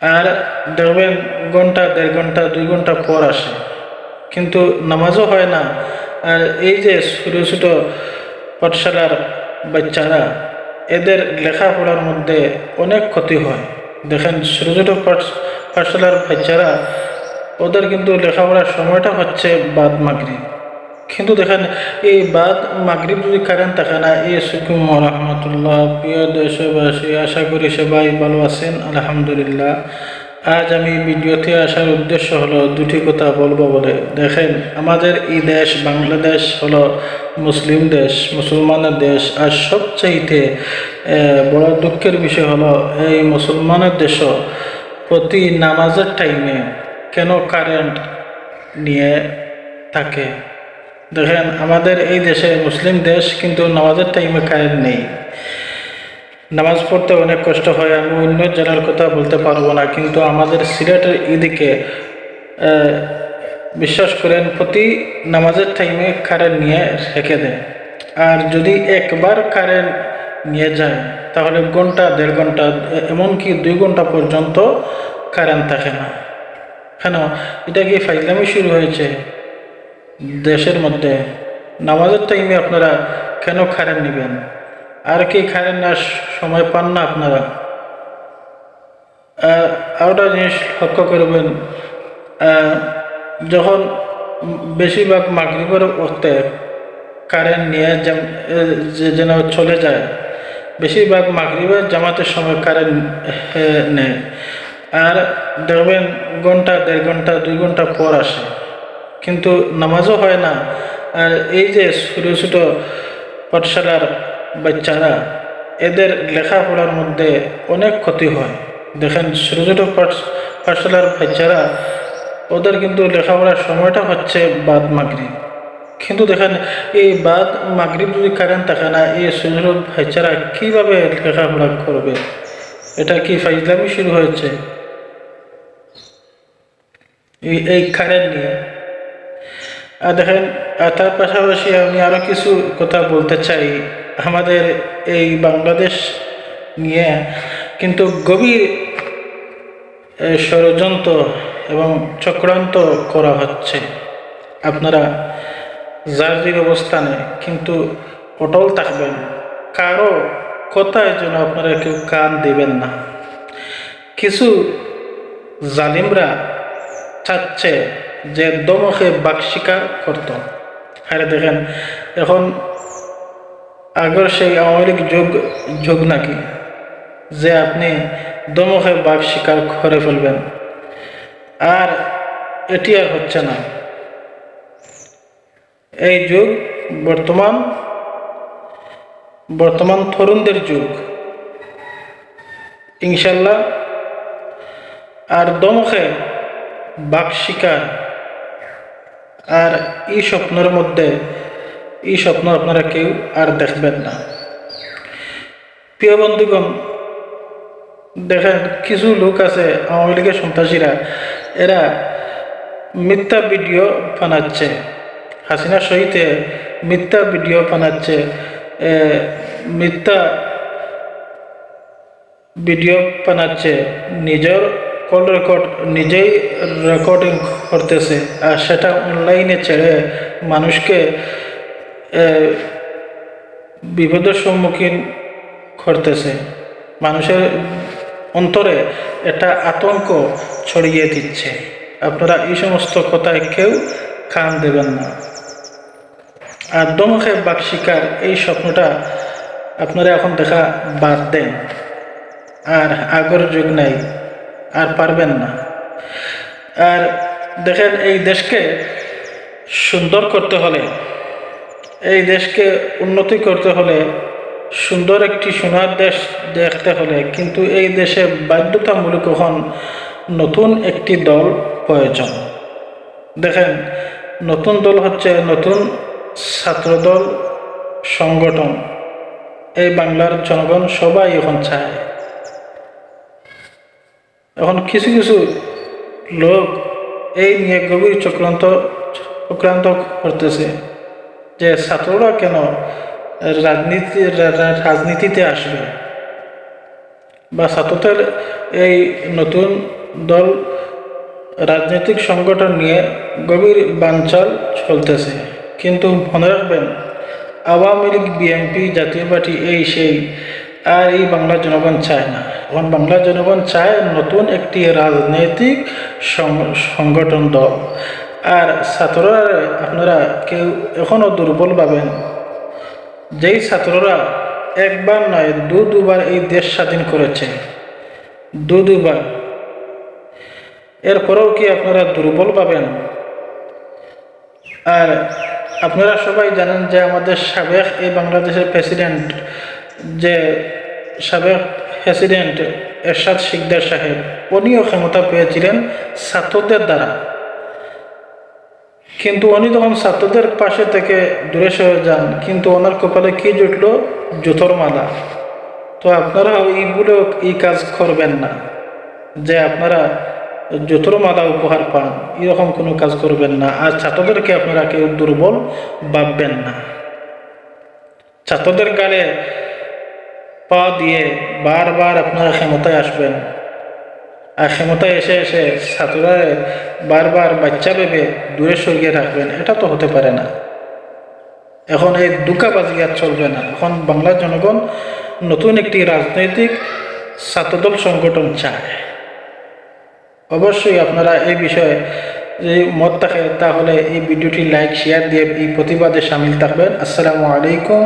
আর দেখবেন ঘণ্টা, দেড় ঘণ্টা, দুই ঘণ্টা পর আসে। কিন্তু নামাজও হয় না। আর এই যে ছোটো ছোটো পাঠশালার বাচ্চারা, এদের লেখাপড়ার মধ্যে অনেক ক্ষতি হয়। দেখেন, ছোটো ছোটো পাঠ- পাঠশালার বাচ্চারা, ওদের কিন্তু লেখাপড়ার সময়টা হচ্ছে বাদ মাগরি কিন্তু দেখেন, এই বাদ মাগরিব যদি কারেন্ট থাকে না এই সুকুম রহমতুল্লাহ। প্রিয় দেশবাসী, আশা করি সবাই ভালো আছেন, আলহামদুলিল্লাহ। আজ আমি ভিডিওতে আসার উদ্দেশ্য হলো দুটি কথা বলব বলে। দেখেন, আমাদের এই দেশ বাংলাদেশ হলো মুসলিম দেশ, মুসলমানের দেশ, আর সবচাইতে বড় দুঃখের বিষয় হলো এই মুসলমানের দেশও প্রতি নামাজের টাইমে কেন কারেন্ট নিয়ে থাকে? দেখেন আমাদের এই দেশে মুসলিম দেশ কিন্তু নামাজের টাইমে কারেন্ট নেই। নামাজ পড়তে অনেক কষ্ট হয়, আমি অন্য জেলার কথা বলতে পারব না, কিন্তু আমাদের সিলেটের এদিকে বিশ্বাস করেন প্রতি নামাজের টাইমে কারেন্ট নিয়ে রেখে দেয়। আর যদি একবার কারেন্ট নিয়ে যায়, তাহলে ঘণ্টা, দেড় ঘণ্টা, এমনকি দুই ঘণ্টা পর্যন্ত কারেন্ট থাকে না। কেন? এটা কি ফাইজলামি শুরু হয়েছে? দেশের মধ্যে নামাজের টাইমে আপনারা কেন কারেন্ট নেবেন? আর কি কারেন্ট নেওয়ার সময় পান না আপনারা? আরেকটা জিনিস লক্ষ্য করবেন যখন বেশিরভাগ মাগরিবের ওতে কারেন্ট নিয়ে যেন চলে যায়, বেশিরভাগ মাগরিবের জামাতের সময় কারেন্ট নেয়। আর দেখবেন ঘণ্টা, দেড় ঘণ্টা, দুই ঘণ্টা পর আসে। কিন্তু নামাজও হয় না। আর এই যে ছোটো ছোটো পাঠশালার বাচ্চারা, এদের লেখাপড়ার মধ্যে অনেক ক্ষতি হয়। দেখেন, ছোটো ছোটো পাঠ- পাঠশালার বাচ্চারা, ওদের কিন্তু লেখাপড়ার সময়টা হচ্ছে বাদ মাগরি কিন্তু দেখেন, এই বাদ মাগরিব যদি কারেন্ট থাকে না, এই ছোটো ছোটো বাচ্চারা কীভাবে লেখাপড়া করবে? এটা কি ফাইজলামি শুরু হয়েছে? এই কারেন্ট নিয়ে। দেখেন তার পাশাপাশি আমি আরও কিছু কথা বলতে চাই আমাদের এই বাংলাদেশ নিয়ে। কিন্তু গভীর ষড়যন্ত্র এবং চক্রান্ত করা হচ্ছে। আপনারা যার অবস্থানে, কিন্তু অটল থাকবেন। কারও কথায় যেন আপনারা কেউ কান দেবেন না। কিছু জালিমরা চাচ্ছে যে দমকে বাক স্বীকার করত। আরে দেখেন, এখন আগর সেই আওয়ামী লীগ যোগ যোগ নাকি? যে আপনি দমকে বাঘ স্বীকার করে ফেলবেন। আর এটি আর হচ্ছে না। এই যুগ বর্তমান বর্তমান তরুণদের যুগ। ইনশাল্লাহ, আর দমকে বাক শিকার আর এই স্বপ্নের মধ্যে, এই স্বপ্ন আপনারা কেউ আর দেখবেন না। প্রিয় বন্ধুগণ, দেখেন কিছু লোক আছে, আওয়ামী লীগের সন্ত্রাসীরা, এরা মিথ্যা ভিডিও বানাচ্ছে। হাসিনা সহিতে মিথ্যা ভিডিও বানাচ্ছে মিথ্যা ভিডিও বানাচ্ছে। নিজের কল রেকর্ড নিজেই রেকর্ডিং করতেছে। আর সেটা অনলাইনে ছেড়ে মানুষকে বিপদের সম্মুখীন করতেছে। মানুষের অন্তরে একটা আতঙ্ক ছড়িয়ে দিচ্ছে। আপনারা এই সমস্ত কথায় কেউ কান দেবেন না। আর দমকে বাক শিকার, এই স্বপ্নটা আপনারা এখন দেখা বাদ দেন। আর আগর যুগ নাই। আর পারবেন না। আর দেখেন এই দেশকে সুন্দর করতে হলে, এই দেশকে উন্নতি করতে হলে সুন্দর একটি সোনার দেশ দেখতে হলে কিন্তু এই দেশে বাধ্যতামূলক এখন নতুন একটি দল প্রয়োজন। দেখেন, নতুন দল হচ্ছে নতুন ছাত্রদল সংগঠন। এই বাংলার জনগণ সবাই এখন চায় এখন কিছু কিছু লোক এই নিয়ে গভীর চক্রান্ত চক্রান্ত করতেছে যে ছাত্ররা কেন রাজনীতি রাজনীতিতে আসবে? বা ছাত্রদের এই নতুন দল রাজনৈতিক সংগঠন নিয়ে গভীর বানচাল চলতেছে। কিন্তু মনে রাখবেন, আওয়ামী লীগ, বিএনপি, জাতীয় পার্টি এই সেই, আর এই বাংলা জনগণ চায় না। এখন বাংলা জনগণ চায় নতুন একটি রাজনৈতিক সংগঠন দল। আর ছাত্ররা, আপনারা কেউ এখনও দুর্বল পাবেন যেই ছাত্ররা একবার নয়, দু দুবার এই দেশ স্বাধীন করেছে। দু দুবার। এরপরেও কি আপনারা দুর্বল পাবেন আর আপনারা সবাই জানেন যে আমাদের সাবেক এই বাংলাদেশের প্রেসিডেন্ট যে সাবেক প্রেসিডেন্ট এরশাদ শিকদার সাহেব, উনিও ক্ষমতা পেয়েছিলেন ছাত্রদের দ্বারা। কিন্তু উনি তখন ছাত্রদের পাশে থেকে দূরে সরে যান, কিন্তু ওনার কপালে কি জুটল? জুতোর মালা। তো আপনারা এইগুলো এই কাজ করবেন না, যে আপনারা জুতোর মালা উপহার পান, এরকম কোনো কাজ করবেন না। আর ছাত্রদেরকে আপনারা কেউ দুর্বল ভাববেন না। ছাত্রদের গালে পা দিয়ে বারবার আপনারা ক্ষমতায় আসবেন। আর ক্ষমতায় এসে এসে ছাত্ররা বারবার বাচ্চা ভেবে দূরে সরিয়ে রাখবেন, এটা তো হতে পারে না। এখন এই দুকাবাজি আর চলবে না। এখন বাংলার জনগণ নতুন একটি রাজনৈতিক ছাত্রদল সংগঠন চায়। অবশ্যই আপনারা এই বিষয়ে যদি মত থাকে, তাহলে এই ভিডিওটি লাইক, শেয়ার দিয়ে এই প্রতিবাদে সামিল থাকবেন। আসসালামু আলাইকুম